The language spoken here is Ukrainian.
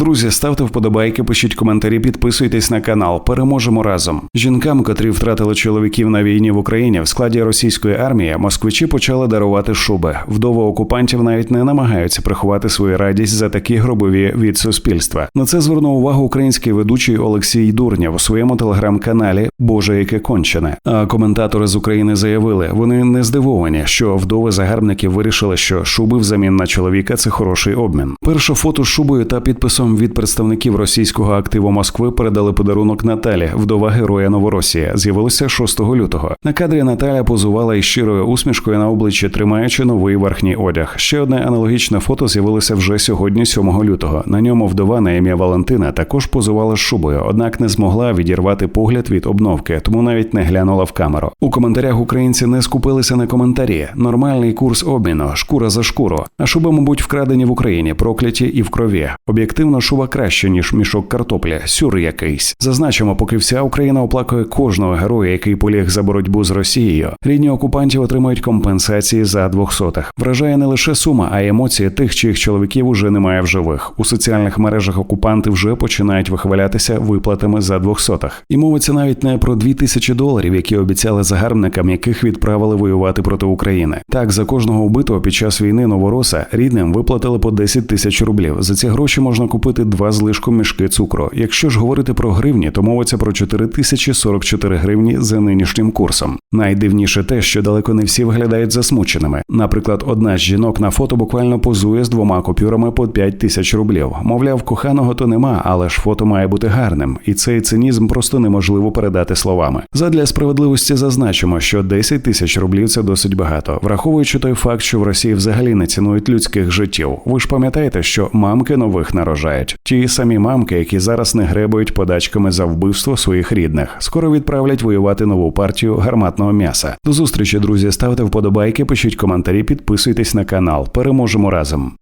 Друзі, ставте вподобайки, пишіть коментарі, підписуйтесь на канал. Переможемо разом. Жінкам, котрі втратили чоловіків на війні в Україні в складі російської армії, москвичі почали дарувати шуби. Вдови окупантів навіть не намагаються приховати свою радість за такі гробові від суспільства. На це звернув увагу український ведучий Олексій Дурнєв у своєму телеграм-каналі Боже, яке кончене. А коментатори з України заявили, вони не здивовані, що вдови загарбників вирішили, що шуби взамін на чоловіка це хороший обмін. Перше фото з шубою та підписом від представників російського активу Москви передали подарунок Наталі, вдова героя Новоросія. З'явилося 6 лютого. На кадрі Наталя позувала із щирою усмішкою на обличчі, тримаючи новий верхній одяг. Ще одне аналогічне фото з'явилося вже сьогодні, 7 лютого. На ньому вдова на ім'я Валентина також позувала з шубою, однак не змогла відірвати погляд від обновки, тому навіть не глянула в камеру. У коментарях українці не скупилися на коментарі. Нормальний курс обміну, шкура за шкуру. А шуби, мабуть, вкрадені в Україні, прокляті і в крові. Об'єктивно, шуба краще ніж мішок картоплі, сюр якийсь. Зазначимо, поки вся Україна оплакує кожного героя, який поліг за боротьбу з Росією. Рідні окупантів отримують компенсації за двохсотих. Вражає не лише сума, а й емоції тих, чиїх чоловіків уже немає в живих. У соціальних мережах окупанти вже починають вихвалятися виплатами за двохсотих. І мовиться навіть не про дві тисячі доларів, які обіцяли загарбникам, яких відправили воювати проти України. Так, за кожного убитого під час війни новороса рідним виплатили по 10 тисяч рублів. За ці гроші можна купити два злишком мішки цукру. Якщо ж говорити про гривні, то мовиться про 4044 гривні за нинішнім курсом. Найдивніше те, що далеко не всі виглядають засмученими. Наприклад, одна з жінок на фото буквально позує з двома купюрами по 5 тисяч рублів. Мовляв, коханого то нема, але ж фото має бути гарним, і цей цинізм просто неможливо передати словами. Задля справедливості зазначимо, що 10 тисяч рублів це досить багато, враховуючи той факт, що в Росії взагалі не цінують людських життів. Ви ж пам'ятаєте, що мамки нових нарожають. Ті самі мамки, які зараз не гребують подачками за вбивство своїх рідних, скоро відправлять воювати нову партію гарматного м'яса. До зустрічі, друзі. Ставте вподобайки, пишіть коментарі, підписуйтесь на канал. Переможемо разом.